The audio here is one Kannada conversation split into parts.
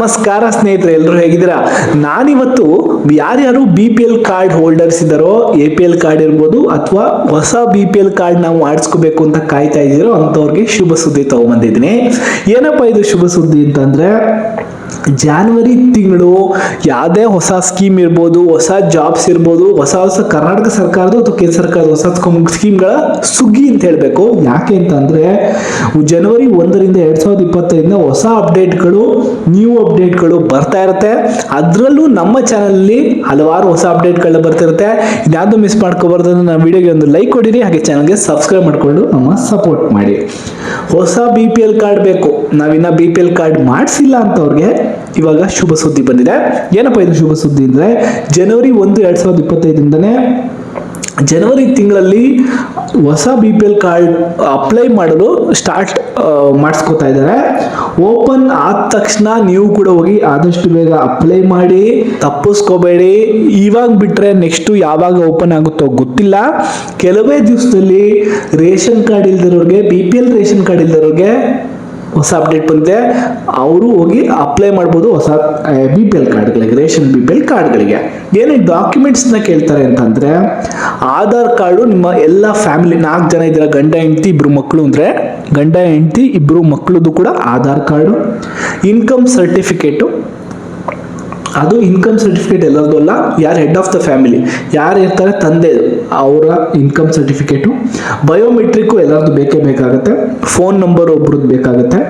ನಮಸ್ಕಾರ ಸ್ನೇಹಿತರೆ ಎಲ್ಲರೂ ಹೇಗಿದ್ದೀರಾ? ನಾನಿವತ್ತು ಯಾರ್ಯಾರು B P L card holders ಇದ್ದಾರೋ ಎ ಪಿ ಎಲ್ ಕಾರ್ಡ್ ಇರ್ಬೋದು, ಅಥವಾ ಹೊಸ ಬಿ ಪಿ ಎಲ್ ಕಾರ್ಡ್ ನಾವು ಮಾಡಿಸ್ಕೋಬೇಕು ಅಂತ ಕಾಯ್ತಾ ಇದ್ದೀರೋ, ಅಂಥವ್ರಿಗೆ ಶುಭ ಸುದ್ದಿ ತಗೊಂಡ್ಬಂದಿದ್ದೀನಿ ಏನಪ್ಪ ಇದು ಶುಭ ಸುದ್ದಿ ಅಂತಂದ್ರೆ ಜಾನ್ವರಿ ತಿಂಗಳು ಯಾವುದೇ ಹೊಸ ಸ್ಕೀಮ್ ಇರ್ಬೋದು, ಹೊಸ ಜಾಬ್ಸ್ ಇರ್ಬೋದು, ಹೊಸ ಹೊಸ ಕರ್ನಾಟಕ ಸರ್ಕಾರದ ಅಥವಾ ಕೇಂದ್ರ ಸರ್ಕಾರದ ಹೊಸ ಸ್ಕೀಮ್ಗಳ ಸುಗ್ಗಿ ಅಂತ ಹೇಳಬೇಕು. ಯಾಕೆ ಅಂತಂದ್ರೆ ಜನವರಿ ಒಂದರಿಂದ ಎರಡು ಸಾವಿರದ ಇಪ್ಪತ್ತರಿಂದ ಹೊಸ ಅಪ್ಡೇಟ್ಗಳು ನ್ಯೂ ಅಪ್ಡೇಟ್ಗಳು ಬರ್ತಾ ಇರುತ್ತೆ. ಅದರಲ್ಲೂ ನಮ್ಮ ಚಾನಲಲ್ಲಿ ಹಲವಾರು ಹೊಸ ಅಪ್ಡೇಟ್ಗಳು ಬರ್ತಿರುತ್ತೆ. ಇದ್ಯಾವುದು ಮಿಸ್ ಮಾಡ್ಕೋಬಾರ್ದು ನಮ್ಮ ವಿಡಿಯೋಗೆ ಒಂದು ಲೈಕ್ ಕೊಡಿರಿ, ಹಾಗೆ ಚಾನಲ್ಗೆ ಸಬ್ಸ್ಕ್ರೈಬ್ ಮಾಡಿಕೊಂಡು ನಮ್ಮ ಸಪೋರ್ಟ್ ಮಾಡಿ. ಹೊಸ ಬಿ ಪಿ ಎಲ್ ಕಾರ್ಡ್ ಬೇಕು. ನಾವಿನ್ನ ಬಿ ಪಿ ಎಲ್ ಕಾರ್ಡ್ ಮಾಡಿಸಿಲ್ಲ ಅಂತವ್ರಿಗೆ ಇವಾಗ ಶುಭ ಸುದ್ದಿ ಬಂದಿದೆ. ಏನಪ್ಪ ಇದು ಶುಭ ಸುದ್ದಿ ಅಂದ್ರೆ, ಜನವರಿ ಒಂದು ಎರಡು ಸಾವಿರದ ಇಪ್ಪತ್ತೈದರಿಂದನೇ ಜನವರಿ ತಿಂಗಳಲ್ಲಿ ಹೊಸ B P L card apply ಮಾಡಲು ಸ್ಟಾರ್ಟ್ ಮಾಡಿಸ್ಕೊತಾ ಇದ್ದಾರೆ. ಓಪನ್ ಆದ ತಕ್ಷಣ ನೀವು ಕೂಡ ಹೋಗಿ ಆದಷ್ಟು ಬೇಗ ಅಪ್ಲೈ ಮಾಡಿ, ತಪ್ಪಿಸ್ಕೋಬೇಡಿ. ಇವಾಗ ಬಿಟ್ರೆ ನೆಕ್ಸ್ಟು ಯಾವಾಗ ಓಪನ್ ಆಗುತ್ತೋ ಗೊತ್ತಿಲ್ಲ. ಕೆಲವೇ ದಿವಸದಲ್ಲಿ ration card ಇಲ್ದಿರೋರಿಗೆ B P L ration card ಇಲ್ದಿರೋರಿಗೆ ಹೊಸ ಅಪ್ಡೇಟ್ ಬಂದಿದೆ. ಅವರು ಹೋಗಿ ಅಪ್ಲೈ ಮಾಡ್ಬೋದು ಹೊಸ ಬಿ ಪಿ ಎಲ್ ಕಾರ್ಡ್ಗಳಿಗೆ ರೇಷನ್ ಬಿ ಪಿ ಎಲ್ ಕಾರ್ಡ್ಗಳಿಗೆ ಏನೇನು ಡಾಕ್ಯುಮೆಂಟ್ಸ್ನ ಕೇಳ್ತಾರೆ ಅಂತಂದರೆ, ಆಧಾರ್ ಕಾರ್ಡು ನಿಮ್ಮ ಎಲ್ಲ ಫ್ಯಾಮಿಲಿ ನಾಲ್ಕು ಜನ ಇದ್ದೀರ, ಗಂಡ, ಹೆಂಡತಿ ಇಬ್ಬರು ಮಕ್ಕಳು ಅಂದರೆ, ಗಂಡ, ಹೆಂಡತಿ ಇಬ್ಬರು ಮಕ್ಕಳದು ಕೂಡ ಆಧಾರ್ ಕಾರ್ಡು ಇನ್ಕಮ್ ಸರ್ಟಿಫಿಕೇಟು ಅದು ಇನ್ಕಮ್ ಸರ್ಟಿಫಿಕೇಟ್ ಎಲ್ಲರದು ಅಲ್ಲ, ಯಾರು ಹೆಡ್ ಆಫ್ ದ ಫ್ಯಾಮಿಲಿ ಯಾರು ಇರ್ತಾರೆ, ತಂದೆ ಅವರ ಇನ್ಕಮ್ ಸರ್ಟಿಫಿಕೇಟು ಬಯೋಮೆಟ್ರಿಕ್ಕು ಎಲ್ಲರದ್ದು ಬೇಕೇ ಬೇಕಾಗುತ್ತೆ ಫೋನ್ ನಂಬರ್ ಒಬ್ರದ್ದು ಬೇಕಾಗುತ್ತೆ.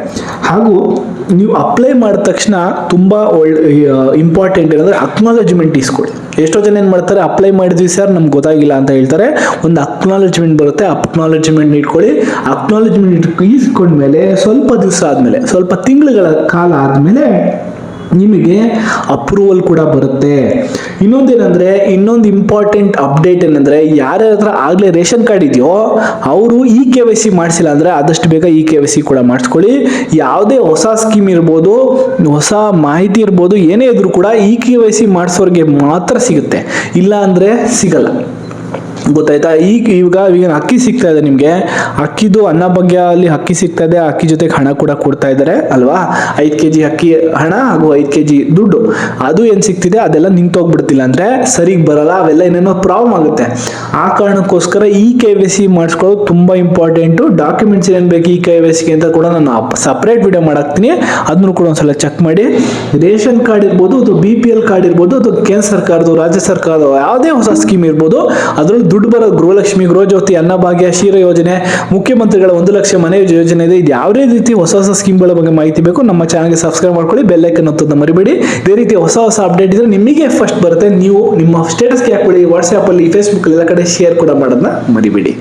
ಹಾಗೂ ನೀವು ಅಪ್ಲೈ ಮಾಡಿದ ತಕ್ಷಣ ತುಂಬ ಒಳ್ಳೆ ಇಂಪಾರ್ಟೆಂಟ್ ಏನಂದರೆ ಅಕ್ನಾಲಜ್ಮೆಂಟ್ ಇಸ್ಕೊಳ್ಳಿ ಎಷ್ಟೋ ಜನ ಏನು ಮಾಡ್ತಾರೆ ಅಪ್ಲೈ ಮಾಡಿದ್ವಿ ಸರ್ ನಮ್ಗೆ ಗೊತ್ತಾಗಿಲ್ಲ ಅಂತ ಹೇಳ್ತಾರೆ. ಒಂದು ಅಕ್ನಾಲಜ್ಮೆಂಟ್ ಬರುತ್ತೆ ಅಕ್ನಾಲಜ್ಮೆಂಟ್ ಇಟ್ಕೊಳ್ಳಿ. ಅಕ್ನಾಲಜ್ಮೆಂಟ್ ಇಸ್ಕೊಂಡ್ಮೇಲೆ ಸ್ವಲ್ಪ ದಿವಸ ಆದಮೇಲೆ, ಸ್ವಲ್ಪ ತಿಂಗಳುಗಳ ಕಾಲ ಆದಮೇಲೆ ನಿಮಗೆ ಅಪ್ರೂವಲ್ ಕೂಡ ಬರುತ್ತೆ. ಇನ್ನೊಂದೇನೆಂದ್ರೆ, ಇನ್ನೊಂದು ಇಂಪಾರ್ಟೆಂಟ್ ಅಪ್ಡೇಟ್ ಏನಂದ್ರೆ, ಯಾರ್ಯಾರ ಹತ್ರ ಆಗಲೇ ರೇಷನ್ ಕಾರ್ಡ್ ಇದೆಯೋ, ಅವರು ಇ ಕೆ ವೈ ಸಿ ಮಾಡಿಸಿಲ್ಲ ಅಂದ್ರೆ ಆದಷ್ಟು ಬೇಗ ಇ ಕೆ ವೈ ಸಿ ಕೂಡ ಮಾಡಿಸ್ಕೊಳ್ಳಿ. ಯಾವುದೇ ಹೊಸ ಸ್ಕೀಮ್ ಇರ್ಬೋದು, ಹೊಸ ಮಾಹಿತಿ ಇರ್ಬೋದು, ಏನೇ ಇದ್ರೂ ಕೂಡ ಇ ಕೆ ವೈ ಸಿ ಮಾಡಿಸೋರಿಗೆ ಮಾತ್ರ ಸಿಗುತ್ತೆ. ಇಲ್ಲ ಅಂದ್ರೆ ಸಿಗಲ್ಲ. ಗೊತ್ತಾಯ್ತಾ? ಈಗ ಈಗ ಈಗ ಅಕ್ಕಿ ಸಿಗ್ತಾ ಇದೆ ನಿಮಗೆ. ಅಕ್ಕಿದು ಅನ್ನ ಭಾಗ್ಯ ಅಲ್ಲಿ ಅಕ್ಕಿ ಸಿಗ್ತಾ ಇದೆ. ಅಕ್ಕಿ ಜೊತೆಗೆ ಹಣ ಕೂಡ ಕೊಡ್ತಾ ಇದ್ದಾರೆ, ಅಲ್ವಾ? ಐದು ಕೆ ಜಿ ಅಕ್ಕಿ ಹಣ ಹಾಗೂ ಐದು ಕೆ ಜಿ ದುಡ್ಡು. ಅದು ಏನು ಸಿಗ್ತಿದೆ? ಅದೆಲ್ಲ ನಿಂತೋಗ್ಬಿಡ್ತಿಲ್ಲ ಅಂದರೆ ಸರಿಗೆ ಬರಲ್ಲ. ಅವೆಲ್ಲ ಏನೇನೋ ಪ್ರಾಬ್ಲಮ್ ಆಗುತ್ತೆ. ಆ ಕಾರಣಕ್ಕೋಸ್ಕರ ಈ ಕೆ ವಿ ಸಿ ಮಾಡಿಸ್ಕೊಳ್ಳೋದು ತುಂಬ ಇಂಪಾರ್ಟೆಂಟು ಡಾಕ್ಯುಮೆಂಟ್ಸ್ ಏನು ಬೇಕು ಈ ಕೆ ವಿ ಸಿಗೆ ಅಂತ ಕೂಡ ನಾನು ಸಪ್ರೇಟ್ ವಿಡಿಯೋ ಮಾಡಾಕ್ತೀನಿ. ಅದನ್ನು ಕೂಡ ಒಂದ್ಸಲ ಚೆಕ್ ಮಾಡಿ. ರೇಷನ್ ಕಾರ್ಡ್ ಇರ್ಬೋದು, ಅದು ಬಿ ಪಿ ಎಲ್ ಕಾರ್ಡ್ ಇರ್ಬೋದು, ಅದು ಕೇಂದ್ರ ಸರ್ಕಾರದ್ದು, ರಾಜ್ಯ ಸರ್ಕಾರದ ಯಾವುದೇ ಹೊಸ ಸ್ಕೀಮ್ ಇರ್ಬೋದು, ಅದರಲ್ಲಿ ದುಡ್ಡು ಬರೋ ಗೃಹಲಕ್ಷ್ಮಿ, ಗೃಹಜ್ಯೋತಿ, ಅನ್ನಭಾಗ್ಯ ಶೀರ ಯೋಜನೆ, ಮುಖ್ಯಮಂತ್ರಿಗಳ ಒಂದು ಲಕ್ಷ ಮನೆ ಯೋಜನೆ ಇದೆ. ಇದು ಯಾವುದೇ ರೀತಿ ಹೊಸ ಹೊಸ ಸ್ಕೀಮ್ಗಳ ಬಗ್ಗೆ ಮಾಹಿತಿ ಬೇಕು, ನಮ್ಮ ಚಾನಲ್ಗೆ ಸಬ್ಸ್ಕ್ರೈಬ್ ಮಾಡ್ಕೊಳ್ಳಿ ಬೆಲ್ಲೈಕನ್ ಒತ್ತೋದನ್ನ ಮರಿಬೇಡಿ. ಇದೇ ರೀತಿ ಹೊಸ ಹೊಸ ಅಪ್ಡೇಟ್ ಇದ್ರೆ ನಿಮಗೆ ಫಸ್ಟ್ ಬರುತ್ತೆ. ನೀವು ನಿಮ್ಮ ಸ್ಟೇಟಸ್ಗೆ ಹಾಕೊಳ್ಳಿ ವಾಟ್ಸ್ಆ್ಯಪಲ್ಲಿ ಫೇಸ್ಬುಕ್ ಎಲ್ಲ ಕಡೆ ಶೇರ್ ಕೂಡ ಮಾಡೋದನ್ನ ಮರಿಬೇಡಿ.